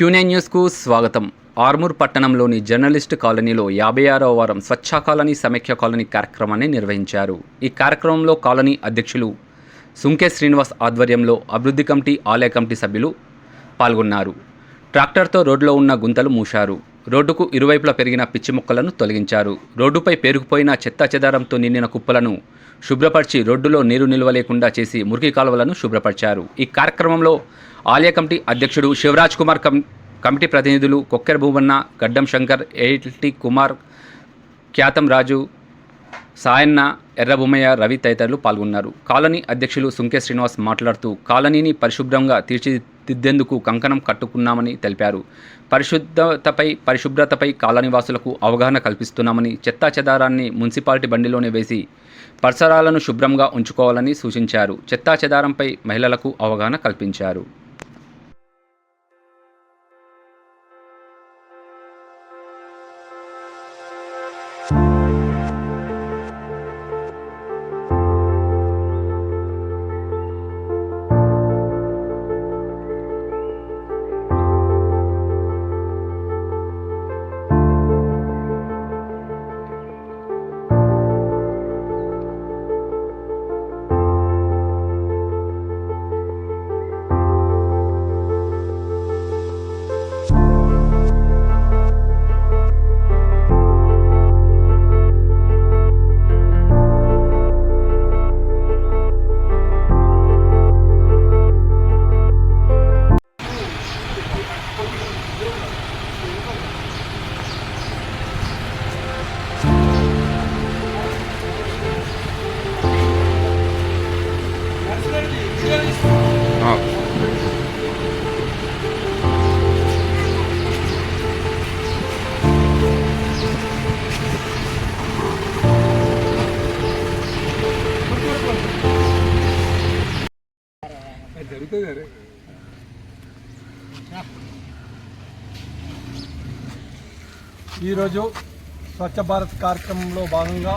క్యూనే న్యూస్కు స్వాగతం. ఆర్మూర్ పట్టణంలోని జర్నలిస్ట్ కాలనీలో యాభై ఆరవ వారం స్వచ్ఛ కాలనీ సమైక్య కాలనీ కార్యక్రమాన్ని నిర్వహించారు. ఈ కార్యక్రమంలో కాలనీ అధ్యక్షులు సుంకే శ్రీనివాస్ ఆధ్వర్యంలో అభివృద్ధి కమిటీ ఆలయ కమిటీ సభ్యులు పాల్గొన్నారు. ట్రాక్టర్తో రోడ్లో ఉన్న గుంతలు మూశారు. రోడ్డుకు ఇరువైపులా పెరిగిన పిచ్చి మొక్కలను తొలగించారు. రోడ్డుపై పేరుకుపోయిన చెత్త చెదారంతో నిండిన కుప్పలను శుభ్రపరిచి రోడ్డులో నీరు నిల్వ లేకుండా చేసి మురికి కాలువలను శుభ్రపరిచారు. ఈ కార్యక్రమంలో ఆలయ కమిటీ అధ్యక్షుడు శివరాజ్ కుమార్ కమ్ కమిటీ ప్రతినిధులు కొక్కెర భూమన్న గడ్డం శంకర్ ఏటి కుమార్ ఖ్యాతం రాజు సాయన్న ఎర్రబొమ్మయ్య రవి తదితరులు పాల్గొన్నారు. కాలనీ అధ్యక్షులు సుంకే శ్రీనివాస్ మాట్లాడుతూ కాలనీని పరిశుభ్రంగా తీర్చిదిద్దేందుకు కంకణం కట్టుకున్నామని తెలిపారు. పరిశుద్ధతపై పరిశుభ్రతపై కాలనీవాసులకు అవగాహన కల్పిస్తున్నామని చెత్తా చెదారాన్ని మున్సిపాలిటీ బండిలోనే వేసి పరిసరాలను శుభ్రంగా ఉంచుకోవాలని సూచించారు. చెత్తా చెదారంపై మహిళలకు అవగాహన కల్పించారు. ఈరోజు స్వచ్ఛ భారత్ కార్యక్రమంలో భాగంగా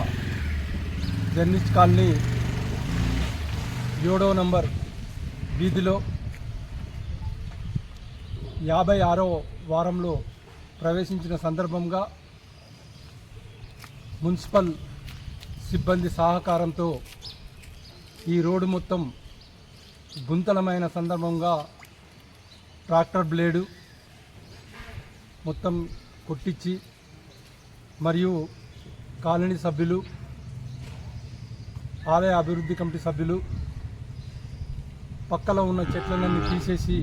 జర్నిస్ట్ కాలనీ ఏడో నంబర్ వీధిలో యాభై ఆరో వారంలో ప్రవేశించిన సందర్భంగా మున్సిపల్ సిబ్బంది సహకారంతో ఈ రోడ్డు మొత్తం గుంతలమైన సందర్భంగా ట్రాక్టర్ బ్లేడు మొత్తం కొట్టించి మరియు కాలనీ సభ్యులు ఆలయ అభివృద్ధి కమిటీ సభ్యులు పక్కలో ఉన్న చెట్లన్నీ తీసేసి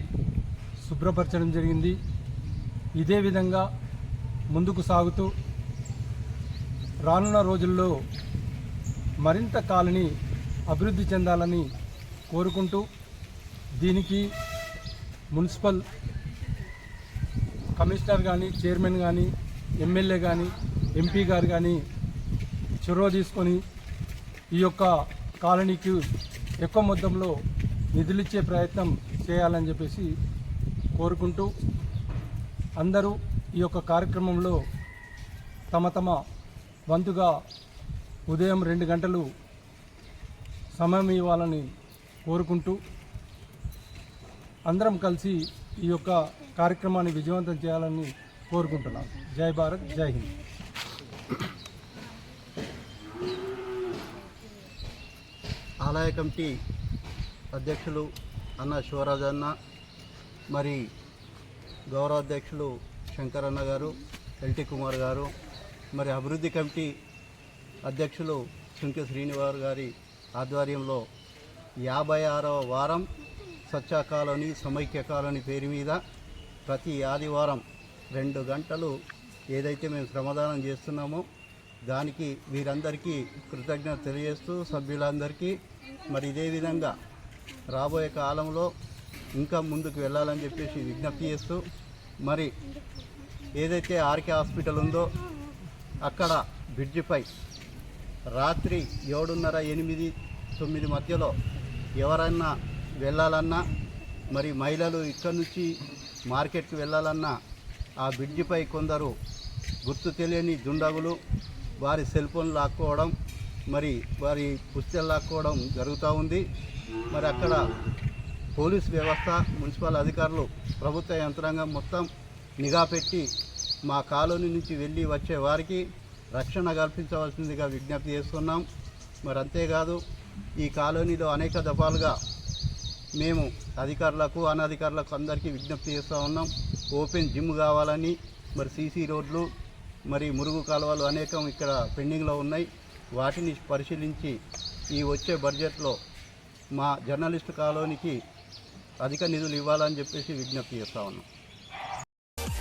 శుభ్రపరచడం జరిగింది. ఇదే విధంగా ముందుకు సాగుతూ రానున్న రోజుల్లో మరింత కాలనీ అభివృద్ధి చెందాలని కోరుకుంటూ దీనికి మున్సిపల్ కమిషనర్ కానీ చైర్మన్ కానీ ఎమ్మెల్యే కానీ ఎంపీ గారు కానీ చొరవ తీసుకొని ఈ యొక్క కాలనీకి ఎక్కువ మొత్తంలో నిధులిచ్చే ప్రయత్నం చేయాలని చెప్పేసి కోరుకుంటూ అందరూ ఈ యొక్క కార్యక్రమంలో తమ తమ వంతుగా ఉదయం రెండు గంటలు సమయం ఇవ్వాలని కోరుకుంటూ అందరం కలిసి ఈ యొక్క కార్యక్రమాన్ని విజయవంతం చేయాలని కోరుకుంటున్నాం. జై భారత్ జై హింద్. ఆలయ కమిటీ అధ్యక్షులు అన్న శివరాజు అన్న మరి గౌరవ అధ్యక్షులు శంకరన్న గారు ఎల్టీ కుమార్ గారు మరి అభివృద్ధి కమిటీ అధ్యక్షులు సుంకె శ్రీనివాస్ గారి ఆధ్వర్యంలో యాభై ఆరవ వారం స్వచ్ఛ కాలనీ సమైక్య కాలనీ పేరు మీద ప్రతి ఆదివారం రెండు గంటలు ఏదైతే మేము శ్రమదానం చేస్తున్నామో దానికి వీరందరికీ కృతజ్ఞత తెలియజేస్తూ సభ్యులందరికీ మరి ఇదే విధంగా రాబోయే కాలంలో ఇంకా ముందుకు వెళ్ళాలని చెప్పేసి విజ్ఞప్తి చేస్తూ మరి ఏదైతే ఆర్కే హాస్పిటల్ ఉందో అక్కడ బ్రిడ్జిపై రాత్రి ఏడున్నర ఎనిమిది తొమ్మిది మధ్యలో ఎవరైనా వెళ్ళాలన్నా మరి మహిళలు ఇక్కడ నుంచి మార్కెట్కి వెళ్ళాలన్నా ఆ బ్రిడ్జిపై కొందరు గుర్తు తెలియని దుండగులు వారి సెల్ ఫోన్ లాక్కోవడం మరి వారి పుస్తకాలు లాక్కోవడం జరుగుతూ ఉంది. మరి అక్కడ పోలీస్ వ్యవస్థ మున్సిపల్ అధికారులు ప్రభుత్వ యంత్రాంగం మొత్తం నిఘా పెట్టి మా కాలనీ నుంచి వెళ్ళి వచ్చే వారికి రక్షణ కల్పించవలసిందిగా విజ్ఞప్తి చేస్తున్నాం. మరి అంతేకాదు ఈ కాలనీలో అనేక దఫాలుగా మేము అధికారులకు అనధికారులకు అందరికీ విజ్ఞప్తి చేస్తూ ఉన్నాం. ఓపెన్ జిమ్ కావాలని మరి సీసీ రోడ్లు మరి మురుగు కాలువలు అనేకం ఇక్కడ పెండింగ్లో ఉన్నాయి. వాటిని పరిశీలించి ఈ వచ్చే బడ్జెట్లో మా జర్నలిస్టు కాలనీకి అధిక నిధులు ఇవ్వాలని చెప్పేసి విజ్ఞప్తి చేస్తూ ఉన్నాం.